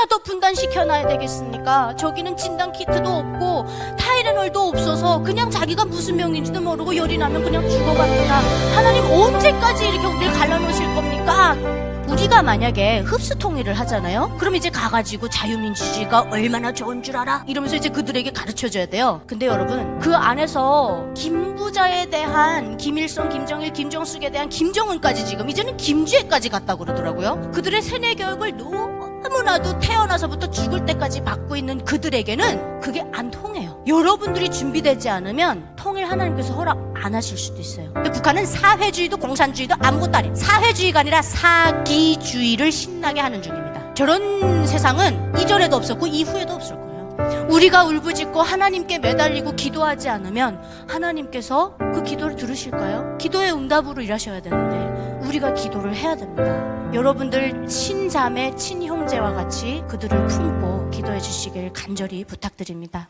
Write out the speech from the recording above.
얼마나 더 분단시켜놔야 되겠습니까? 저기는 진단 키트도 없고 타이레놀도 없어서 그냥 자기가 무슨 병인지도 모르고 열이 나면 그냥 죽어갑니다. 하나님 언제까지 이렇게 우리를 갈라놓으실 겁니까? 우리가 만약에 흡수 통일을 하잖아요? 그럼 이제 가가지고 자유민주주의가 얼마나 좋은 줄 알아? 이러면서 이제 그들에게 가르쳐줘야 돼요. 근데 여러분, 그 안에서 김부자에 대한 김일성, 김정일, 김정숙에 대한 김정은까지 지금 이제는 김주애까지 갔다 그러더라고요. 그들의 세뇌 교육을 너무나도 태어나서부터 죽을 때까지 받고 있는 그들에게는 그게 안 통해요. 여러분들이 준비되지 않으면 통일 하나님께서 허락 안 하실 수도 있어요. 근데 북한은 사회주의도 공산주의도 아무것도 아니에요. 사회주의가 아니라 사기주의를 신나게 하는 중입니다. 저런 세상은 이전에도 없었고 이후에도 없을 거예요. 우리가 울부짖고 하나님께 매달리고 기도하지 않으면 하나님께서 그 기도를 들으실까요? 기도의 응답으로 일하셔야 되는데 우리가 기도를 해야 됩니다. 여러분들 친자매, 친형제와 같이 그들을 품고 기도해 주시길 간절히 부탁드립니다.